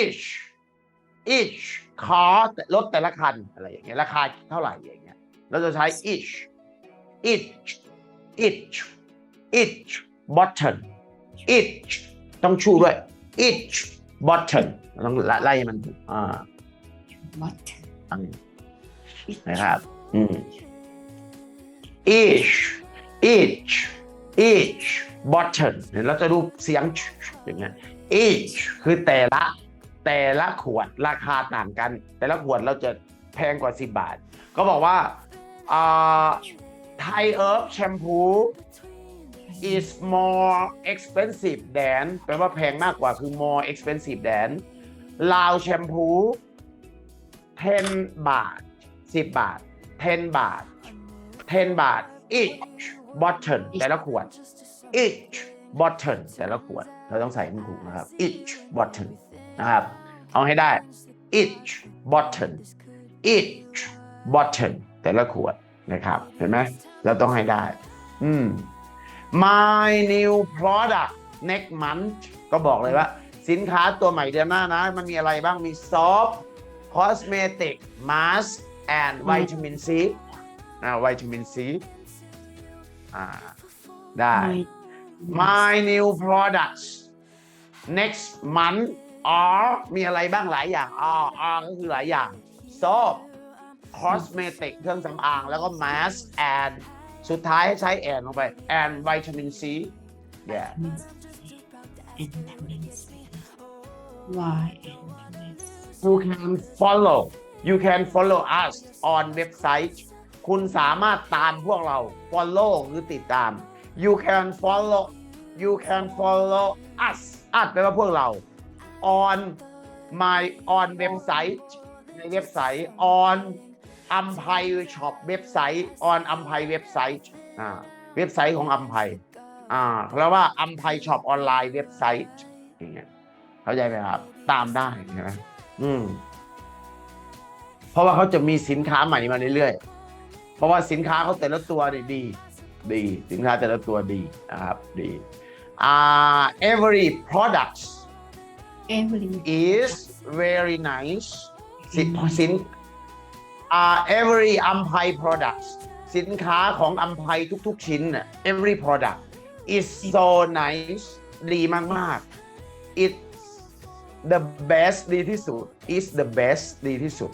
each each car รถแต่ละคันอะไรอย่างเงี้ยราคาเท่าไหร่อย่างเงี้ยเราจะใช้ each each each each button each ต้องชูด้วย each button ต้องไล่ให้มันถูกอ่า what อันนี้นะครับอืม each each each button เดี๋ยวเราจะดูเสียงอย่างเงี้ย each คือแต่ละ แต่ละขวดราคาต่างกัน แต่ละขวดเราจะแพงกว่า 10 บาท ก็บอกว่าอ่า Thai Herb Shampoo is more expensive than แปลว่าแพงมากกว่าคือ more expensive than ลาวแชมพู 10 บาท 10 บาท 10 บาท 10 บาท each bottle แต่ละขวด each bottle แต่ละขวด เราต้องใส่ให้มันถูกนะครับ each bottle นะครับ เอาให้ได้ each bottle each bottle แต่ละขวดนะครับ เห็นไหมเราต้องให้ได้ อืม my new product next month ก็บอกเลยว่า สินค้าตัวใหม่เดือนหน้านะ มันมีอะไรบ้างมี soap cosmetic mask and vitamin C อ่า vitamin C อ่าได้ my new products next month are มีอะไรบ้างหลายอย่าง are are ก็คือหลายอย่าง soap cosmetic เครื่องสำอางแล้วก็ mask and สุดท้ายให้ใช้ and ลงไป and vitamin C yeah and why and you can follow you can follow us on website คุณสามารถตามพวกเรา follow หรือติดตาม you can follow you can follow us us แปลว่าพวกเรา on my on website ในเว็บไซต์ on อัมภัยช็อปเว็บไซต์ on อัมภัยเว็บไซต์อ่าเว็บไซต์ของอัมภัยอ่าเพราะว่าอัมภัยช็อปออนไลน์เว็บไซต์อย่างเงี้ยเข้าใจไหมครับ ตามได้ใช่ไหมอืมเพราะว่าเขาจะมีสินค้าใหม่มาเรื่อยๆเพราะว่าสินค้าเขาแต่ละตัวนี่ดี ดี สินค้าแต่ละตัวดีนะครับดีอ่า every products every is very nice สินสินอ่า every อัมภัย products สินค้าของอัมภัยทุก ๆ ชิ้นน่ะ every product is so nice ดีมาก ๆ it's the best ดีที่สุด is the best ดีที่สุด